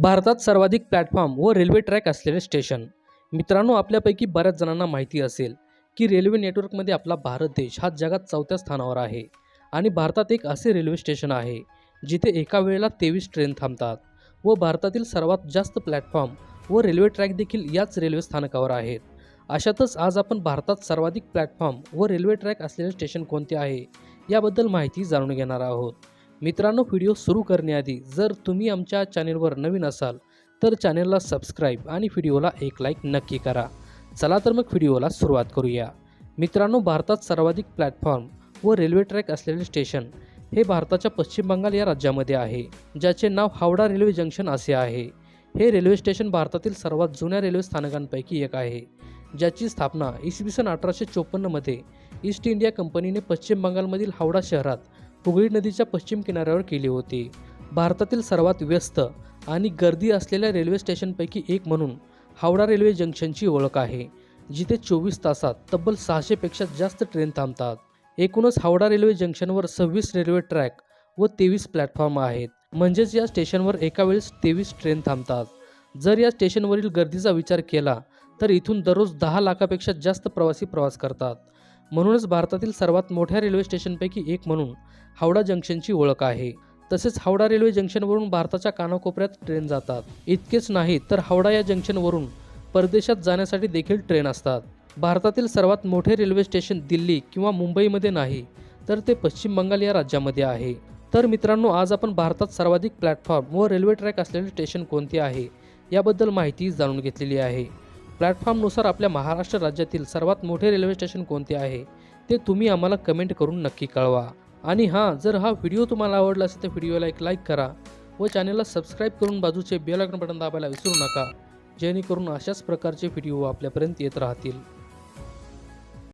भारतात सर्वाधिक प्लॅटफॉर्म व रेल्वे ट्रॅक असलेले स्टेशन मित्रांनो आपल्यापैकी बऱ्याच जणांना माहिती असेल की रेल्वे नेटवर्कमध्ये आपला भारत देश हा जगात चौथ्या स्थानावर आहे आणि भारतात एक असे रेल्वे स्टेशन आहे जिथे एका वेळेला तेवीस ट्रेन थांबतात व भारतातील सर्वात जास्त प्लॅटफॉर्म व रेल्वे ट्रॅक देखील याच रेल्वे स्थानकावर आहेत. अशातच आज आपण भारतात सर्वाधिक प्लॅटफॉर्म व रेल्वे ट्रॅक असलेले स्टेशन कोणते आहे याबद्दल माहिती जाणून घेणार आहोत. मित्रांनो व्हिडिओ सुरू करण्याआधी जर तुम्ही आमच्या चॅनेलवर नवीन असाल तर चॅनेलला सबस्क्राईब आणि व्हिडिओला एक लाईक नक्की करा. चला तर मग व्हिडिओला सुरुवात करूया. मित्रांनो भारतात सर्वाधिक प्लॅटफॉर्म व रेल्वे ट्रॅक असलेले स्टेशन हे भारताच्या पश्चिम बंगाल या राज्यामध्ये आहे ज्याचे नाव हावडा रेल्वे जंक्शन असे आहे. हे रेल्वे स्टेशन भारतातील सर्वात जुन्या रेल्वे स्थानकांपैकी एक आहे ज्याची स्थापना इसवी सन अठराशे चोपन्नमध्ये ईस्ट इंडिया कंपनीने पश्चिम बंगालमधील हावडा शहरात हुगळी नदीच्या पश्चिम किनाऱ्यावर केली होती. भारतातील सर्वात व्यस्त आणि गर्दी असलेल्या रेल्वे स्टेशनपैकी एक म्हणून हावडा रेल्वे जंक्शनची ओळख आहे जिथे चोवीस तासात तब्बल सहाशेपेक्षा जास्त ट्रेन थांबतात. एकूणच हावडा रेल्वे जंक्शनवर सव्वीस रेल्वे ट्रॅक व तेवीस प्लॅटफॉर्म आहेत. म्हणजेच या स्टेशनवर एका वेळेस तेवीस ट्रेन थांबतात. जर या स्टेशनवरील गर्दीचा विचार केला तर इथून दररोज दहा लाखापेक्षा जास्त प्रवासी प्रवास करतात. म्हणूनच भारतातील सर्वात मोठ्या रेल्वे स्टेशनपैकी एक म्हणून हावडा जंक्शनची ओळख आहे. तसेच हावडा रेल्वे जंक्शनवरून भारताच्या कानाकोपऱ्यात ट्रेन जातात. इतकेच नाही तर हावडा या जंक्शनवरून परदेशात जाण्यासाठी देखील ट्रेन असतात. भारतातील सर्वात मोठे रेल्वे स्टेशन दिल्ली किंवा मुंबईमध्ये नाही तर ते पश्चिम बंगाल या राज्यामध्ये आहे. तर मित्रांनो आज आपण भारतात सर्वाधिक प्लॅटफॉर्म व रेल्वे ट्रॅक असलेले स्टेशन कोणते आहे याबद्दल माहिती जाणून घेतलेली आहे. प्लॅटफॉर्मनुसार आपल्या महाराष्ट्र राज्यातील सर्वात मोठे रेल्वे स्टेशन कोणते आहे ते तुम्ही आम्हाला कमेंट करून नक्की कळवा. आणि हां जर हा व्हिडिओ तुम्हाला आवडला असेल तर व्हिडिओला एक लाईक करा व चॅनलला सबस्क्राईब करून बाजूचे बेल आयकॉन बटन दाबायला विसरू नका जेणेकरून अशाच प्रकारचे व्हिडिओ आपल्यापर्यंत येत राहतील.